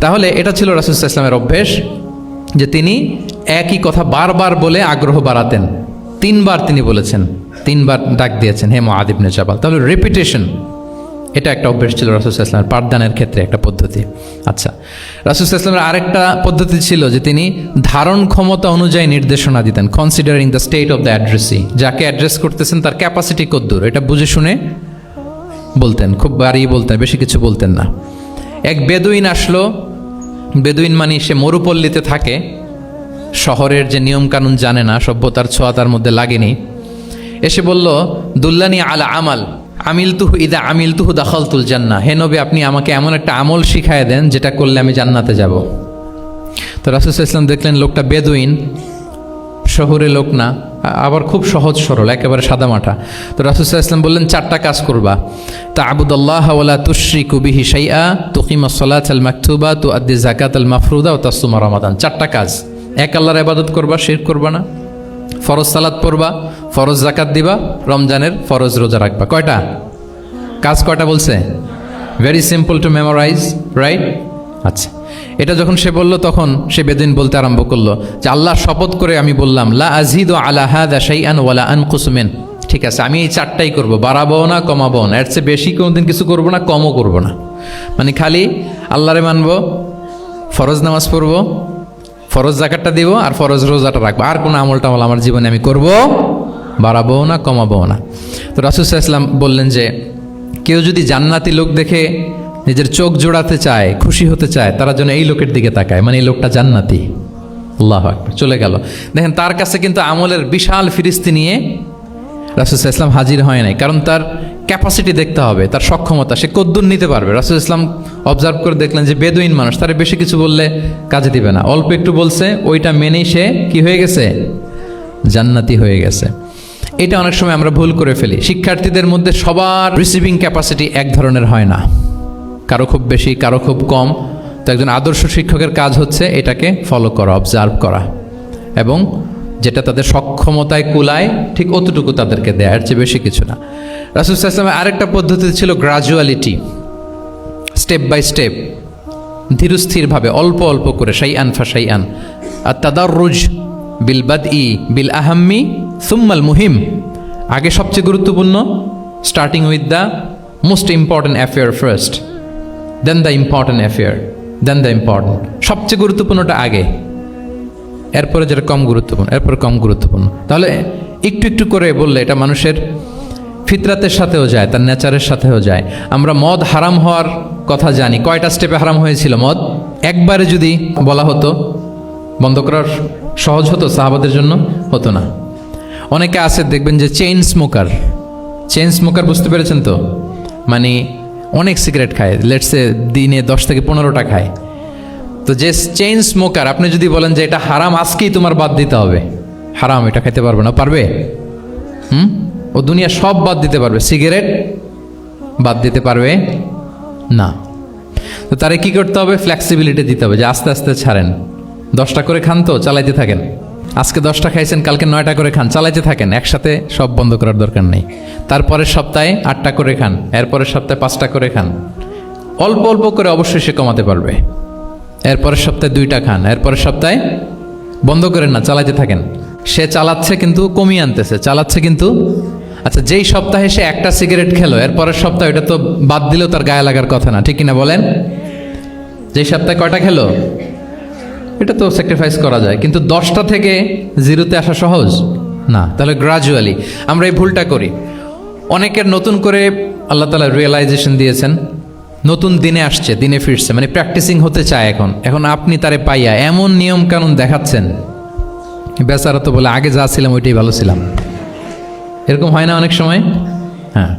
তাহলে এটা ছিল রাসুল্লাহ ইসলামের অভ্যেস যে তিনি একই কথা বারবার বলে আগ্রহ বাড়াতেন। তিনবার তিনি বলেছেন, তিনবার ডাক দিয়েছেন, হে মহাদিবনে জাবাল। তাহলে রেপিটেশন এটা একটা অভ্যেস ছিল রাসুল্লাহ ইসলামের পাঠদানের ক্ষেত্রে একটা পদ্ধতি। আচ্ছা রাসুল্লাহ ইসলামের আরেকটা পদ্ধতি ছিল যে তিনি ধারণ ক্ষমতা অনুযায়ী নির্দেশনা দিতেন considering the state of the addressee যাকে অ্যাড্রেস করতেছেন তার ক্যাপাসিটি কদ্দূর। এটা বুঝে শুনে বলতেন, খুব বাড়িয়ে বলতেন, বেশি কিছু বলতেন না। এক বেদুইন আসলো বেদুইন মানে সে মরুপল্লীতে থাকে। শহরের যে নিয়মকানুন জানে না, সভ্যতার ছোঁয়া তার মধ্যে লাগেনি। এসে বলল, দুল্লানি আলা আমাল আমিল তুহু ইদা আমিল তুহু দাখলতুল জান্না। হে নবী, আপনি আমাকে এমন একটা আমল শিখায় দেন, যেটা করলে আমি জান্নাতে যাব। তো রাসুল ইসলাম দেখলেন লোকটা বেদুইন, শহরে লোক না। আবার খুব সহজ সরল, একেবারে সাদা মাঠা। তো রাসুসাহ ইসলাম বললেন, চারটা কাজ করবা। তা আবুদুল্লাহ ওয়ালা তুশ্রী কুবিহি সাইয়া তুকিমা সলাত আল মাকতুবা তু আদি জাকাত আল মাফরুদা ও তাসুমা রমাদান। চারটা কাজ। এক আল্লাহর আবাদত করবা শের করবা না। ফরজ সালাত পড়বা, ফরজ জাকাত দিবা, রমজানের ফরজ রোজা রাখবা। কয়টা? কাজ কয়টা বলছে? Very simple to memorize right আচ্ছা। এটা যখন সে বলল, তখন সে বেদিন বলতে আরম্ভ করল যে আল্লাহ শপথ করে আমি বললাম, লা আজিদ আলা হাদা শাইআন ওয়ালা আন কুসুমেন ঠিক আছে, আমি এই চারটাই করব, বাড়াবো না, কমাবো না। এর চেয়ে বেশি কোনোদিন কিছু করব না, কমও করব না। মানে খালি আল্লাহরে মানবো, ফরজ নামাজ পড়ব, ফরজ জাকাতটা দিব আর ফরজ রোজাটা রাখব। আর কোনো আমল টামল আমার জীবনে আমি করব, বাড়াবো না, কমাবো না। তো রাসুসাহ ইসলাম বললেন যে, কেউ যদি জান্নাতি লোক দেখে নিজের চোখ জোড়াতে চায়, খুশি হতে চায়, তারা যেন এই লোকের দিকে তাকায়। মানে এই লোকটা জান্নাতি। আল্লাহ চলে গেল। দেখেন, তার কাছে কিন্তু আমলের বিশাল ফিরিস্তি নিয়ে রাসুল ইসলাম হাজির হয় নাই। কারণ তার ক্যাপাসিটি দেখতে হবে, তার সক্ষমতা, সে কদ্দুর নিতে পারবে। রাসুল ইসলাম অবজার্ভ করে দেখলেন যে বেদুইন মানুষ, তার বেশি কিছু বললে কাজে দিবে না। অল্প একটু বলছে, ওইটা মেনেই সে কি হয়ে গেছে? জান্নাতি হয়ে গেছে। এটা অনেক সময় আমরা ভুল করে ফেলি। শিক্ষার্থীদের মধ্যে সবার রিসিভিং ক্যাপাসিটি এক ধরনের হয় না। কারও খুব বেশি, কারও খুব কম। তো একজন আদর্শ শিক্ষকের কাজ হচ্ছে এটাকে ফলো করা অবজার্ভ করা। এবং যেটা তাদের সক্ষমতায় কুলায়, ঠিক অতটুকু তাদেরকে দেয়, এর চেয়ে বেশি কিছু না। রাসুল ইসলামের আরেকটা পদ্ধতি ছিল গ্রাজুয়ালিটি স্টেপ বাই স্টেপ ধীরস্থিরভাবে, অল্প অল্প করে সাই আন ফাসাই আন আর তাদার রুজ বিল বাদ ই বিল আহাম্মি সুম্মাল মুহিম। আগে সবচেয়ে গুরুত্বপূর্ণ starting with the most important affair first then the important affair then the important সবচেয়ে গুরুত্বপূর্ণটা আগে। এরপরে যেটা কম গুরুত্বপূর্ণ, এরপরে কম গুরুত্বপূর্ণ। তাহলে একটু একটু করে বললে এটা মানুষের ফিতরাতের সাথেও যায়, তার নেচারের সাথেও যায়। আমরা মদ হারাম হওয়ার কথা জানি। কয়টা স্টেপে হারাম হয়েছিল মদ? একবারে যদি বলা হতো, বন্ধ করার সহজ হতো, সাহাবাদের জন্য হতো না। অনেকে আছে, দেখবেন যে চেইন স্মোকার চেইন স্মোকার বুঝতে পেরেছেন তো? মানে অনেক সিগারেট খায়। লেটসে দিনে দশ থেকে পনেরোটা খায়। তো যে চেইন স্মোকার আপনি যদি বলেন যে এটা হারাম, আজকেই তোমার বাদ দিতে হবে। হারাম, এটা খেতে পারবে না। পারবে? হুম? ও দুনিয়া সব বাদ দিতে পারবে। সিগারেট বাদ দিতে পারবে না। তো তারে কি করতে হবে? ফ্লেক্সিবিলিটি দিতে হবে। যে আস্তে আস্তে ছাড়েন। দশটা করে খান তো, চালাইতে থাকেন। আজকে দশটা খাইছেন, কালকে নয়টা করে খান। চালাইতে থাকেন, একসাথে সব বন্ধ করার দরকার নেই। তারপরের সপ্তাহে আটটা করে খান, এরপরের সপ্তাহে পাঁচটা করে খান। অল্প অল্প করে অবশ্যই সে কমাতে পারবে। এরপরের সপ্তাহে দুইটা খান, এরপরের সপ্তাহে বন্ধ করেন না, চালাইতে থাকেন। সে চালাচ্ছে কিন্তু কমিয়ে আনতেছে, চালাচ্ছে কিন্তু আচ্ছা যেই সপ্তাহে সে একটা সিগারেট খেলো, এরপরের সপ্তাহে এটা তো বাদ দিলেও তার গায়ে লাগার কথা না, ঠিক কিনা বলেন? যেই সপ্তাহে কয়টা খেলো? এটা তো স্যাক্রিফাইস করা যায়, কিন্তু দশটা থেকে জিরোতে আসা সহজ? না, তাহলে গ্রাজুয়ালি আমরা এই ভুলটা করি। অনেকের নতুন করে আল্লাহ তালা রিয়েলাইজেশন দিয়েছেন, নতুন দিনে আসছে, দিনে ফিরছে মানে প্র্যাকটিসিং হতে চায় এখন। এখন আপনি তারে পাইয়া এমন নিয়ম কানুন দেখাচ্ছেন, বেচারা তো বলে, আগে যা ছিলাম, ওইটাই ভালো ছিলাম। এরকম হয় না অনেক সময়? হ্যাঁ।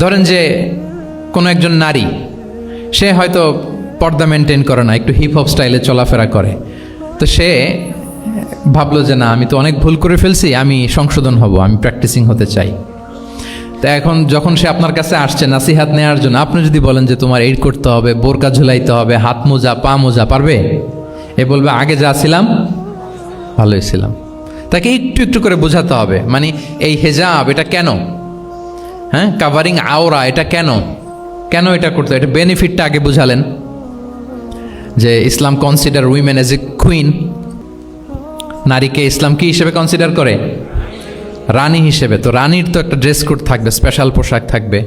ধরেন যে কোনো একজন নারী, সে হয়তো পর্দা মেনটেন করে না, একটু হিপ হপ স্টাইলে চলাফেরা করে। তো সে ভাবলো যে না, আমি তো অনেক ভুল করে ফেলছি, আমি সংশোধন হব, আমি প্র্যাকটিসিং হতে চাই। তা এখন যখন সে আপনার কাছে আসছে নাসিহাত নেওয়ার জন্য, আপনি যদি বলেন যে তোমার এই করতে হবে, বোরকা ঝুলাইতে হবে, হাত মোজা, পা মোজা, পারবে? এ বলবে, আগে যা ছিলাম, ভালোই ছিলাম। তাকে একটু একটু করে বোঝাতে হবে মানে এই হেজাব, এটা কেন? হ্যাঁ কাভারিং আওরা এটা কেন? কেন এটা করতে? এটা বেনিফিটটা আগে বুঝালেন। যে Islam consider women as a queen নারীকে ইসলাম কি হিসেবে কনসিডার করে? রানী হিসেবে। তো রানীর তো একটা ড্রেস কোড থাকবে স্পেশাল পোশাক থাকবে।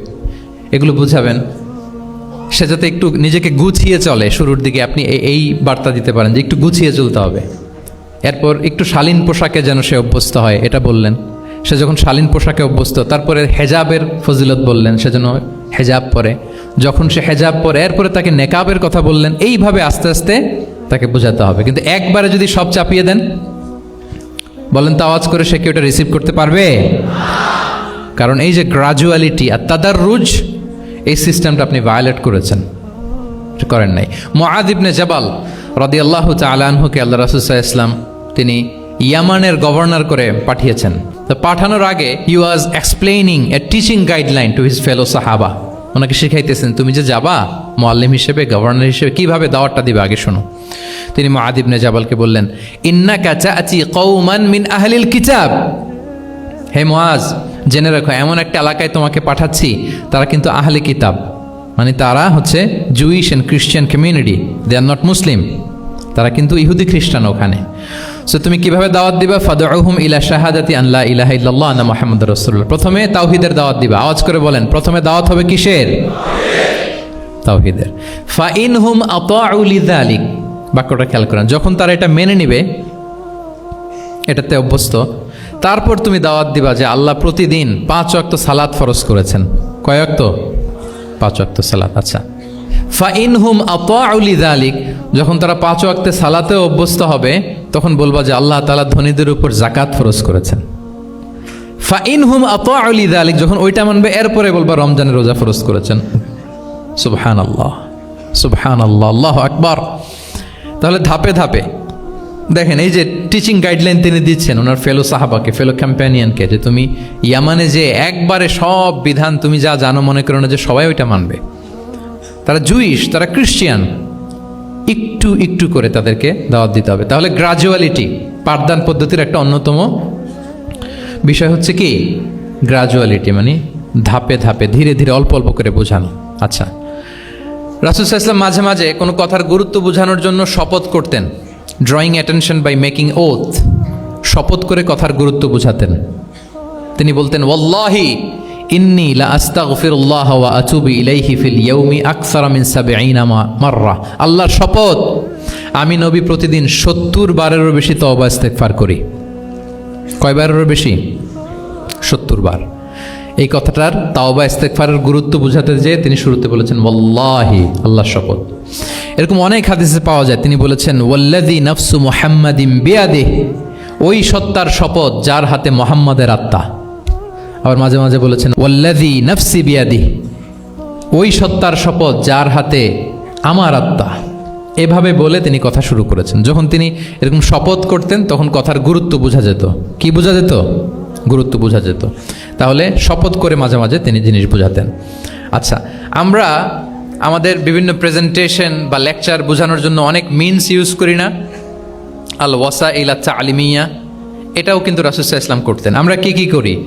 এগুলো বুঝাবেন? সে যাতে একটু নিজেকে গুছিয়ে চলে। শুরুর দিকে আপনি এই বার্তা দিতে পারেন যে একটু গুছিয়ে চলতে হবে। এরপর একটু শালীন পোশাকে যেন সে অভ্যস্ত হয়, এটা বললেন। সে যখন শালীন পোশাকে অভ্যস্ত, তারপরে হেজাবের ফজিলত বললেন, সে যেন হেজাব পরে। যখন সে হেজাব পরে, এরপরে তাকে নেকাবের কথা বললেন, এইভাবে আস্তে আস্তে তাকে বোঝাতে হবে। কিন্তু একবারে যদি সব চাপিয়ে দেন, বলেন তো আওয়াজ করে সে কি ওটা রিসিভ করতে পারবে? কারণ এই যে গ্রাজুয়ালিটি আর তাদার রুজ এই সিস্টেমটা আপনি ভায়োলেট করেছেন। করেন নাই। মোয়াদ ইবনে জাবাল রদি আল্লাহ তালানহুকে আল্লাহ রাসুসাহ ইসলাম তিনি ইয়ামানের গভর্নর করে পাঠিয়েছেন। তো পাঠানোর আগে he was explaining a teaching guideline to his fellow সাহাবা। ওনাকে শিখাইতেছেন, তুমি যে যাবা মোয়াল্লিম হিসেবে, গভর্নর হিসেবে, কীভাবে দাওয়াতটা দিবে আগে শোনো? তিনি মোয়াদ ইবনে জাবালকে বললেন ইন্না কাচা আচি কৌমান মিন আহলিল কিতাব। হে মোয়াজ জেনে রাখো, এমন একটা এলাকায় তোমাকে পাঠাচ্ছি, তারা কিন্তু আহলে কিতাব। মানে তারা হচ্ছে Jewish and Christian community they are not Muslim তারা কিন্তু ইহুদি খ্রিস্টান ওখানে। সো তুমি কীভাবে দাওয়াত দিবা? ফাদুহুম ইলা শাহাদাতি আল্লাহ ইলাহা ইল্লাল্লাহ, আন্না মুহাম্মদ রাসূলুল্লাহ। প্রথমে তাওহীদের দাওয়াত দিবা। আওয়াজ করে বলেন, প্রথমে দাওয়াত হবে কিসের? তাওহীদের। ফা ইনহুম আতাউ লিযালিক। বাক্যটা খেয়াল করেন, যখন তারা এটা মেনে নিবে, এটাতে অভ্যস্ত, তারপর তুমি দাওয়াত দিবা যে আল্লাহ প্রতিদিন পাঁচ অক্ত সালাত ফরজ করেছেন। কয় অক্ত পাঁচ অক্ত সালাত আচ্ছা। ফাইনহুম আতাউলি দালিক যখন তারা পাঁচ অক্তে সালাতে অভ্যস্ত হবে তখন বলবা যে আল্লাহ তালা ধনীদের উপর জাকাত ফরজ করেছেন। ফাইন হুম আতাউলি দালিক যখন ওইটা মানবে, এরপরে বলবা রমজানের রোজা ফরজ করেছেন। সুবহান আল্লাহ সুবহান আল্লাহ আল্লাহ আকবার। তাহলে ধাপে ধাপে, দেখেন এই যে টিচিং গাইডলাইন তিনি দিচ্ছেন, ওনার ফেলো সাহাবাকে ফেলো ক্যাম্পেনিয়ানকে যে তুমি ইয়ামানে যে একবারে সব বিধান তুমি যা জানো, মনে করো না যে সবাই ওইটা মানবে। তারা জুইশ তারা ক্রিশ্চিয়ান একটু একটু করে তাদেরকে দাওয়াত দিতে হবে। তাহলে গ্রাজুয়ালিটি পাঠদান পদ্ধতির একটা অন্যতম বিষয় হচ্ছে কি? গ্রাজুয়ালিটি মানে ধাপে ধাপে, ধীরে ধীরে, অল্প অল্প করে বোঝানো। আচ্ছা রাসুল ইসলাম মাঝে মাঝে কোনো কথার গুরুত্ব বোঝানোর জন্য শপথ করতেন। Drawing attention by making oath শপথ করে কথার গুরুত্ব বোঝাতেন। তিনি বলতেন, ওয়াল্লাহি ইন্নি লা আস্তাগফিরুল্লাহ ওয়া আতুবু ইলাইহি ফিল ইয়াউমি আকসারা মিন সাবঈনা মাররা আল্লাহর শপথ। আমি নবী প্রতিদিন সত্তর বারেরও বেশি তওবা ইস্তেগফার করি। কয়বারেরও বেশি? সত্তর বার। এই কথাটার তাওবা ইস্তেকফারের গুরুত্ব বোঝাতে যেয়ে তিনি শুরুতে বলেছেন, ওয়াল্লাহি আল্লাহ শপথ। এরকম অনেক হাদিসে পাওয়া যায়, তিনি বলেছেন ওয়াল্লাদি নফসু মুহাম্মাদিম বিয়াদে ওই সত্তার শপথ যার হাতে মোহাম্মদের আত্মা। আবার মাঝে মাঝে বলেছেন ওল্লাদি নফসি বিয়াদি ওই সত্তার শপথ যার হাতে আমার আত্মা। এভাবে বলে তিনি কথা শুরু করেছেন। যখন তিনি এরকম শপথ করতেন, তখন কথার গুরুত্ব বোঝা যেত। কি বোঝা যেত? গুরুত্ব বোঝা যেত। তাহলে শপথ করে মাঝে মাঝে তিনি জিনিস বোঝাতেন। আচ্ছা আমরা আমাদের বিভিন্ন প্রেজেন্টেশন বা লেকচার বোঝানোর জন্য অনেক মিনস ইউজ করি না। আল ওয়াসা ইলাচ্চা আলিমিয়া এটাও কিন্তু রাসুসাহ ইসলাম করতেন। আমরা কি কি করি?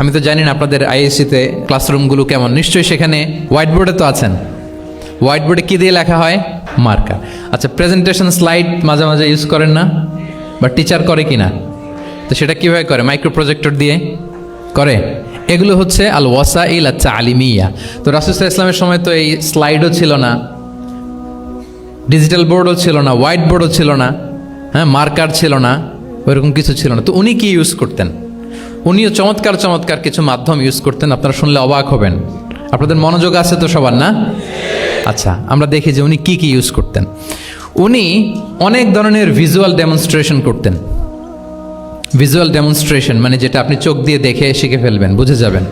আমি তো জানি না আপনাদের আইএসসিতে ক্লাসরুমগুলো কেমন। নিশ্চয়ই সেখানে হোয়াইট বোর্ডে তো আছেন। হোয়াইট বোর্ডে কী দিয়ে লেখা হয়? মার্কার আচ্ছা প্রেজেন্টেশন স্লাইড মাঝে মাঝে ইউজ করেন না? বা টিচার করে কি না তো সেটা কীভাবে করে? মাইক্রো প্রজেক্টর দিয়ে করে? এগুলো হচ্ছে আল ওয়াসা ইল আচ্ছা আলিমিয়া তো রাসুসাহ ইসলামের সময় তো এই স্লাইডও ছিল না। ডিজিটাল বোর্ডও ছিল না হোয়াইট বোর্ডও ছিল না। হ্যাঁ মার্কার ছিল না, ওইরকম কিছু ছিল না। তো উনি কি ইউজ করতেন? উনিও চমৎকার চমৎকার কিছু মাধ্যম ইউজ করতেন। আপনারা শুনলে অবাক হবেন। আপনাদের মনোযোগ আছে তো সবার, না? আচ্ছা আমরা দেখি যে উনি কি কি ইউজ করতেন। উনি অনেক ধরনের ভিজুয়াল ডেমনস্ট্রেশন করতেন। ভিজুয়াল ডেমনস্ট্রেশন মানে যেটা আপনি চোখ দিয়ে দেখে শিখে ফেলবেন, বুঝে যাবেন।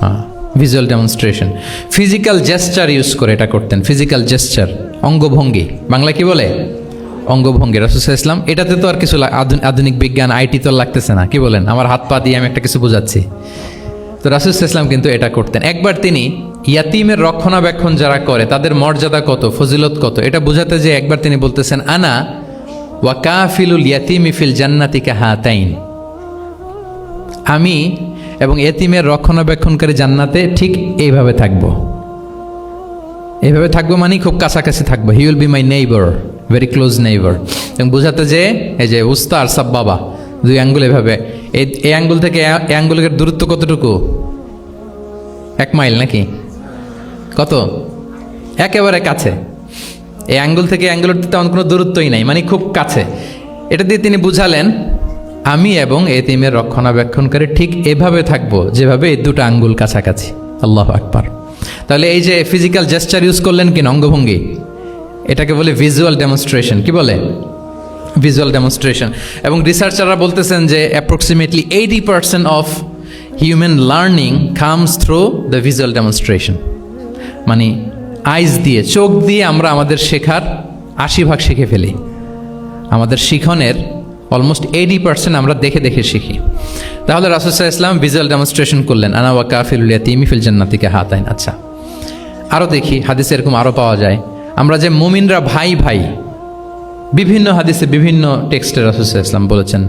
হ্যাঁ visual demonstration physical gesture use করে এটা করতেন ফিজিক্যাল জেস্টার অঙ্গভঙ্গি। বাংলা কি বলে? অঙ্গভঙ্গি রাসুসা ইসলাম এটাতে তো আর কিছু আধুনিক বিজ্ঞান, আইটি তো লাগতেছে না। কি বলেন? আমার হাত পা দিয়ে আমি একটা কিছু বোঝাচ্ছি। তো রাসুস ইসলাম কিন্তু এটা করতেন। একবার তিনি ইয়াতিমের রক্ষণাবেক্ষণ যারা করে, তাদের মর্যাদা কত, ফজিলত কত, এটা বোঝাতে যে একবার তিনি বলতেছেন, আনা ওয়া কাফিলুল ইয়াতিমি ফিল জান্নাতিকা হাতাইন। আমি এবং এতিমের রক্ষণাবেক্ষণকারী জান্নাতে ঠিক এইভাবে থাকব। এইভাবে থাকব মানে খুব কাছাকাছি থাকব। He will be my neighbour very close neighbour এবং বোঝাতে যে, এই যে উস্তা আর সাব বাবা, দুই আঙ্গুল এভাবে। এই এই আঙ্গুল থেকে আঙ্গুলের দূরত্ব কতটুকু? এক মাইল নাকি? কত? একেবারে কাছে। এই আঙ্গুল থেকে অ্যাঙ্গুলের তেমন কোনো দূরত্বই নাই মানে খুব কাছে। এটা দিয়ে তিনি বুঝালেন, আমি এবং এতিমের রক্ষণাবেক্ষণকারী ঠিক এভাবে থাকব যেভাবে এই দুটো আঙ্গুল কাছাকাছি। আল্লাহ আকবার। তাহলে এই যে ফিজিক্যাল জেস্টার ইউজ করলেন কিনা, অঙ্গভঙ্গি? এটাকে বলে ভিজুয়াল ডেমনস্ট্রেশন কি বলে? ভিজুয়াল ডেমনস্ট্রেশন এবং রিসার্চাররা বলতেছেন যে approximately eighty percent of human learning comes through the visual demonstration মানে আইস দিয়ে, চোখ দিয়ে আমরা আমাদের শেখার আশি ভাগ শিখে ফেলি। আমাদের শিখনের অলমোস্ট এইটি পার্সেন্ট আমরা দেখে দেখে শিখি। তাহলে রাসুসাহ ইসলাম ভিজুয়াল ডেমনস্ট্রেশন করলেন। আনা ওয়া কাফিলুলিয়া তিমি ফিল জান্নাতিকে হাত আইন। আচ্ছা আরও দেখি, হাদিসে এরকম আরও পাওয়া যায়। আমরা যে মুমিনরা ভাই ভাই, বিভিন্ন হাদিসে বিভিন্ন টেক্সটে রাসুসাহ ইসলাম বলেছেন।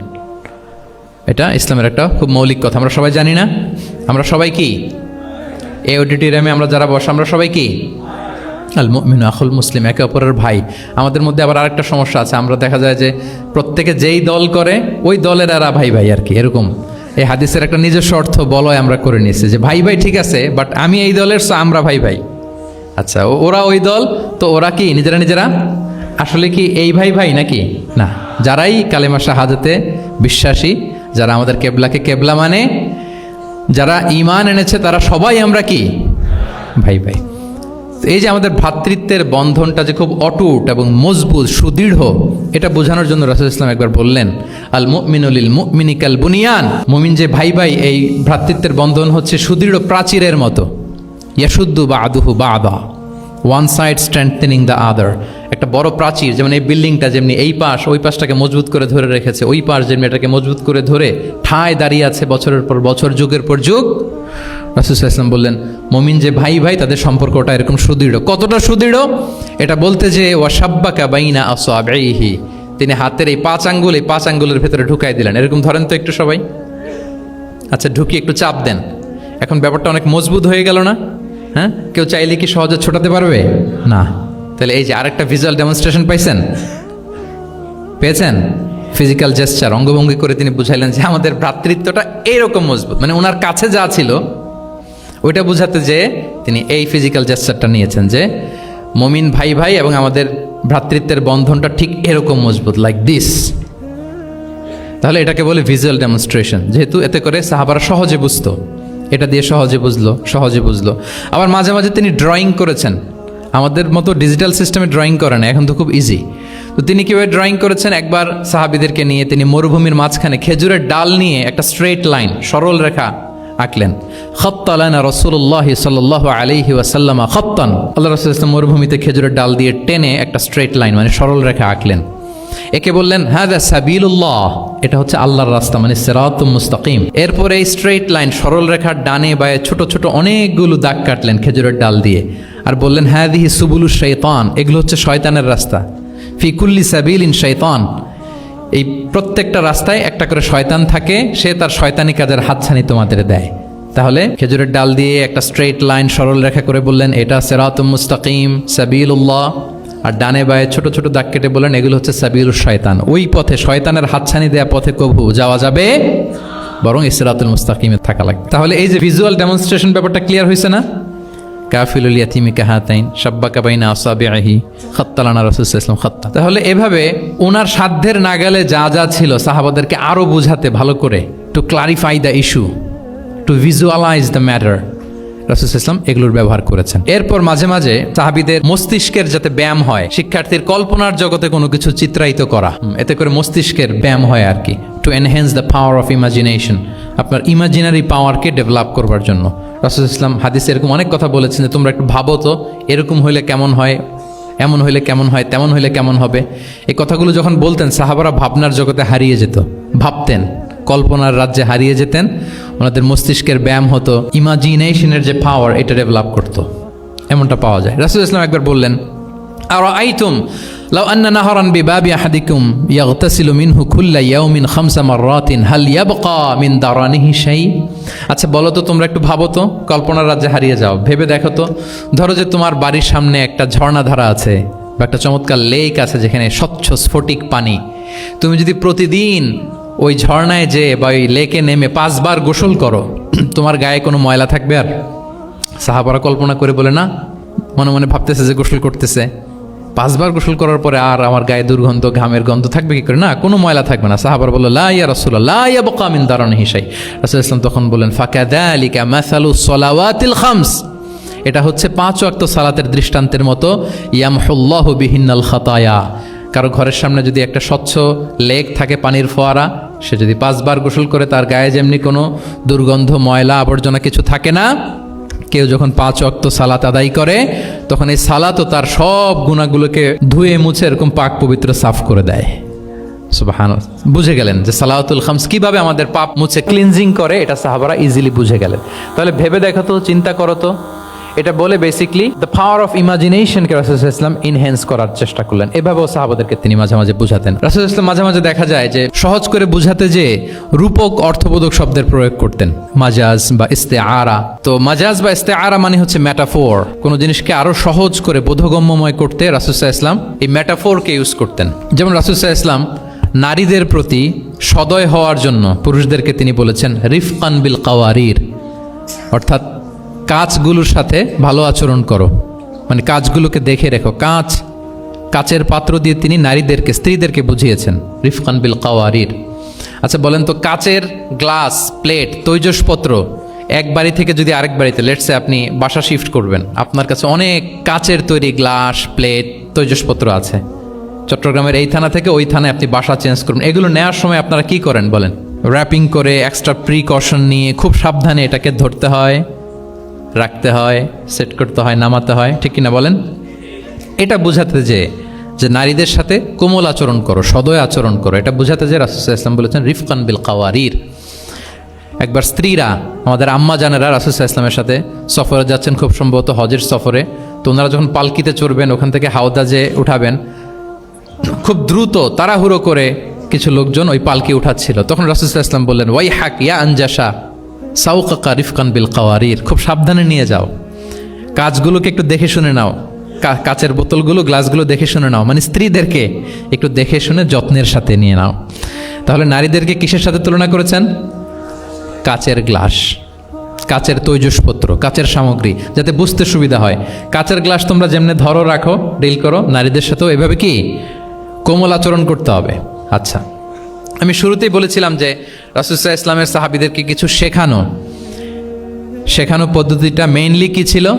এটা ইসলামের একটা খুব মৌলিক কথা। আমরা সবাই জানি না? আমরা সবাই কি? এ ওডিটি অডিটোরিয়ামে আমরা যারা বসে, আমরা সবাই কি? আল মুমিন আখুল মুসলিম, একে অপরের ভাই। আমাদের মধ্যে আবার আরেকটা সমস্যা আছে। আমরা দেখা যায় যে প্রত্যেকে যেই দল করে, ওই দলের এরা ভাই ভাই আর কি, এরকম। এই হাদিসের একটা নিজস্ব অর্থ বলয় আমরা করে নিয়েছি যে ভাই ভাই ঠিক আছে, বাট আমি এই দলের so আমরা ভাই ভাই। আচ্ছা ওরা ওই দল, তো ওরা কি, নিজেরা নিজেরা? আসলে কি এই ভাই ভাই নাকি? না, যারাই কালেমা শাহাদতে বিশ্বাসী, যারা আমাদের কেবলাকে কেবলা মানে যারা ইমান এনেছে তারা সবাই আমরা কি? ভাই ভাই। এই যে আমাদের ভ্রাতৃত্বের বন্ধনটা যে খুব অটুট এবং মজবুত, সুদৃঢ়, এটা বোঝানোর জন্য রাসুল ইসলাম একবার বললেন, আল মুমিনুলিল মুমিনিকাল বুনিয়ান। মুমিন যে ভাই ভাই, এই ভ্রাতৃত্বের বন্ধন হচ্ছে সুদৃঢ় প্রাচীরের মতো। ইয়াসুদ্দু বা আদুহু বা আদা one side strengthening the other একটা বড় প্রাচীর, যেমন এই বিল্ডিংটা যেমনি এই পাশ, ওই পাশটাকে মজবুত করে ধরে রেখেছে, ওই পাশ যেমনি এটাকে মজবুত করে ধরে ঠায় দাঁড়িয়ে আছে বছরের পর বছর, যুগের পর যুগ। রাসুসাহ বললেন, মমিন যে ভাই ভাই, তাদের সম্পর্কটা এরকম সুদৃঢ়। কতটা সুদৃঢ়? এটা বলতে যে ওয়াসাব্বাকা বাইনা আসি তিনি হাতের এই পাঁচ আঙ্গুল, এই পাঁচ আঙ্গুলের ভেতরে ঢুকাই দিলেন। এরকম ধরেন তো একটু সবাই। আচ্ছা ঢুকিয়ে একটু চাপ দেন। এখন ব্যাপারটা অনেক মজবুত হয়ে গেল না? হ্যাঁ? কেউ চাইলে কি সহজে ছোটাতে পারবে? না। তাহলে এই যে আরেকটা ভিজুয়াল ডেমনস্ট্রেশন পাইছেন? পেয়েছেন? ফিজিক্যাল জেস্চার অঙ্গভঙ্গি করে তিনি বুঝাইলেন যে আমাদের ভ্রাতৃত্বটা এইরকম মজবুত। মানে ওনার কাছে যা ছিল ওইটা বুঝাতে যে তিনি এই ফিজিক্যাল জেস্চারটা নিয়েছেন যে মমিন ভাই ভাই এবং আমাদের ভ্রাতৃত্বের বন্ধনটা ঠিক এরকম মজবুত লাইক দিস তাহলে এটাকে বলে ভিজুয়াল ডেমনস্ট্রেশন যেহেতু এতে করে সাহাবারা সহজে বুঝতো। এটা দিয়ে সহজে বুঝলো সহজে বুঝলো। আবার মাঝে মাঝে তিনি ড্রয়িং করেছেন। আমাদের মতো ডিজিটাল সিস্টেমে ড্রয়িং করে না, এখন তো খুব ইজি তো তিনি কীভাবে ড্রয়িং করেছেন? একবার সাহাবিদেরকে নিয়ে তিনি মরুভূমির মাঝখানে খেজুরের ডাল নিয়ে একটা স্ট্রেট লাইন সরল রেখা আঁকলেন। খত্তালানা রসুল্লাহ সাল্লাহ আলিহি ওয়াসাল্লামা খত্তান। আল্লাহ রসুল মরুভূমিতে খেজুরের ডাল দিয়ে টেনে একটা স্ট্রেট লাইন মানে সরল রেখা আঁকলেন। একে বললেন হ্যাঁ সাবিলুল্লাহ। এটা হচ্ছে আল্লাহর রাস্তা মানে সেরাত মুস্তাকিম। এরপরে এই স্ট্রেট লাইন সরল রেখার ডানে বায়ে ছোট ছোট অনেকগুলো দাগ কাটলেন খেজুরের ডাল দিয়ে। আর বললেন হ্যাঁ দিহি সুবুলু শৈতান এগুলো হচ্ছে শয়তানের রাস্তা। ফিকুল্লি সাবিল ইন শৈতান এই প্রত্যেকটা রাস্তায় একটা করে শয়তান থাকে, সে তার শয়তানি কাজের হাতছানি তোমাদের দেয়। তাহলে খেজুরের ডাল দিয়ে একটা স্ট্রেট লাইন সরল রেখা করে বললেন, এটা সেরাত মুস্তাকিম, সাবিলুল্লাহ। আর ডানে বায়ে ছোট ছোট দাগ কেটে বলেন, এগুলো হচ্ছে সাবিল শয়তান। ওই পথে শয়তানের হাতছানি দেয়া পথে কভু যাওয়া যাবে, বরং ইসরাতুল মুস্তাকিমে থাকা লাগবে। তাহলে এই যে ভিজুয়াল ডেমনস্ট্রেশন ব্যাপারটা ক্লিয়ার হয়েছে না? কাফিলুল ইয়াতিমি কাহাতাইন, সাব্বাকা বাইনা আসাবিআহি, খাত্তালানা রাসূলুল্লাহ ইসলাম খাত্তা। তাহলে এভাবে ওনার সাধ্যের নাগালে যা যা ছিল সাহাবাদেরকে আরও বুঝাতে ভালো করে to clarify the issue to visualize the matter রাসুল ইসলাম এগুলোর ব্যবহার করেছেন। এরপর মাঝে মাঝে সাহাবিদের মস্তিষ্কের যাতে ব্যায়াম হয়, শিক্ষার্থীর কল্পনার জগতে কোনো কিছু চিত্রায়িত করা এতে করে মস্তিষ্কের ব্যায়াম হয় আর কি to enhance the power of imagination আপনার ইমাজিনারি পাওয়ারকে ডেভেলপ করবার জন্য। রাসুল ইসলাম হাদিস এরকম অনেক কথা বলেছেন যে, তোমরা একটু ভাবো তো, এরকম হইলে কেমন হয়, এমন হইলে কেমন হয়, তেমন হইলে কেমন হবে? এই কথাগুলো যখন বলতেন, সাহাবারা ভাবনার জগতে হারিয়ে যেত, ভাবতেন। কল্পনার রাজ্যে হারিয়ে যেতেন ওনাদের মস্তিষ্কের ব্যায়াম হতো ইমাজিনেশনের যে পাওয়ার এটা ডেভেলপ করতো এমনটা পাওয়া যায় রাসুল ইসলাম একবার বললেন أرأيتم لو أن نهرا بباب أحدكم يغتسل منه كل يوم خمس مرات هل يبقى من درانه شيء আচ্ছা বলো তো তোমরা একটু ভাবো তো কল্পনার রাজ্যে হারিয়ে যাও ভেবে দেখো তো ধরো যে তোমার বাড়ির সামনে একটা ঝর্ণাধারা আছে বা একটা চমৎকার লেক আছে যেখানে স্বচ্ছ স্ফটিক পানি তুমি যদি প্রতিদিন ওই ঝর্ণায় যে বা ওই লেকে নেমে পাঁচবার গোসল করো, তোমার গায়ে কোনো ময়লা থাকবে আর? সাহাবারা কল্পনা করে বলে, না। মনে মনে ভাবতেছে যে গোসল করতেছে। পাঁচবার গোসল করার পরে আর আমার গায়ে দুর্গন্ধ, ঘামের গন্ধ থাকবে কি করে? না, কোনো ময়লা থাকবে না। সাহাবার বলল লাইয়া রসুল্লাহ লাইয়া বকামিন দারণ হিসাই রসুল ইসলাম তখন বললেন ফাঁকা মাসালু সলাওয়াতিল খামস। এটা হচ্ছে পাঁচ ওয়াক্ত সালাতের দৃষ্টান্তের মতো, ইয়ামহুল্লাহ বিহিন্নাল খাতায়া। কারও ঘরের সামনে যদি একটা স্বচ্ছ লেক থাকে পানির ফোয়ারা সে যদি পাঁচবার গোসল করে, তার গায়ে যেমনি কোনো দুর্গন্ধ, ময়লা, আবর্জনা কিছু থাকে না, কেউ যখন পাঁচ অক্ত সালাত আদায় করে, তখন এই সালাতও তার সব গুণাগুলোকে ধুয়ে মুছে এরকম পাক পবিত্র সাফ করে দেয়। সুবাহান বুঝে গেলেন যে সালাতুল খামস কীভাবে আমাদের পাপ মুছে ক্লিনজিং করে, এটা সাহাবারা ইজিলি বুঝে গেলেন। তাহলে ভেবে দেখো তো, চিন্তা করো তো। এটা বলে বেসিকলি দ্য পাওয়ার অফ ইমাজিনেশনকে রাসুল ইসলাম ইনহ্যান্স করার চেষ্টা করলেন। এভাবেও সাহাবাদেরকে তিনি মাঝে মাঝে বুঝাতেন। রাসুল ইসলাম মাঝে মাঝে দেখা যায় যে, সহজ করে বুঝাতে যে, রূপক অর্থবোধক শব্দের প্রয়োগ করতেন। মাজাজ বা ইস্তে আরা তো মাজাজ বা ইস্তে আরা মানে হচ্ছে ম্যাটাফোর কোনো জিনিসকে আরও সহজ করে বোধগম্যময় করতে রাসুসাহ ইসলাম এই ম্যাটাফোরকে ইউজ করতেন। যেমন রাসুসাহ ইসলাম নারীদের প্রতি সদয় হওয়ার জন্য পুরুষদেরকে তিনি বলেছেন, রিফকান বিল কাওয়ারির। অর্থাৎ কাঁচগুলোর সাথে ভালো আচরণ করো। মানে কাজগুলোকে দেখে রেখো। কাঁচ, কাচের পাত্র দিয়ে তিনি নারীদেরকে, স্ত্রীদেরকে বুঝিয়েছেন। রিফকান বিল কাওয়ারির। আচ্ছা বলেন তো, কাচের গ্লাস, প্লেট, তৈজসপত্র এক বাড়ি থেকে যদি আরেক বাড়িতে লেটসে আপনি বাসা শিফট করবেন, আপনার কাছে অনেক কাচের তৈরি গ্লাস, প্লেট, তৈজসপত্র আছে। চট্টগ্রামের এই থানা থেকে ওই থানায় আপনি বাসা চেঞ্জ করুন। এগুলো নেওয়ার সময় আপনারা কি করেন বলেন? র্যাপিং করে এক্সট্রা প্রিকশন নিয়ে খুব সাবধানে এটাকে ধরতে হয়। রাখতে হয় সেট করতে হয়, নামাতে হয়, ঠিক কিনা বলেন? এটা বোঝাতে যে যে নারীদের সাথে কোমল আচরণ করো, সদয় আচরণ করো, এটা বোঝাতে যে রাসুল ইসলাম বলেছেন, রিফকান বিল কাওয়ারির একবার স্ত্রীরা, আমাদের আম্মা জানেরা রাসুল ইসলামের সাথে সফরে যাচ্ছেন খুব সম্ভবত হজের সফরে, তো ওনারা যখন পালকিতে চড়বেন, ওখান থেকে হাওদাজে উঠাবেন, খুব দ্রুত তাড়াহুড়ো করে কিছু লোকজন ওই পালকি উঠাচ্ছিল। তখন রাসুল ইসলাম বললেন ওয়াই হাক ইয়া আনজাসা সাউকা রিফকান বিল কাওয়ারির। খুব সাবধানে নিয়ে যাও। কাজগুলোকে একটু দেখে শুনে নাও। কাচের বোতলগুলো, গ্লাসগুলো দেখে শুনে নাও। মানে স্ত্রীদেরকে একটু দেখে শুনে যত্নের সাথে নিয়ে নাও। তাহলে নারীদেরকে কিসের সাথে তুলনা করেছেন? কাচের গ্লাস। কাচের তৈজসপত্র, কাচের সামগ্রী, যাতে বুঝতে সুবিধা হয়। কাচের গ্লাস তোমরা যেমনি ধরো, রাখো, ডিল করো, নারীদের সাথেও এভাবে কি? কোমল আচরণ করতে হবে। আচ্ছা। আমি শুরুতেই বলেছিলাম যে রাসুসাহ ইসলামের সাহাবিদেরকে কিছু শেখানো। শেখানো পদ্ধতিটা মেইনলি কি ছিল?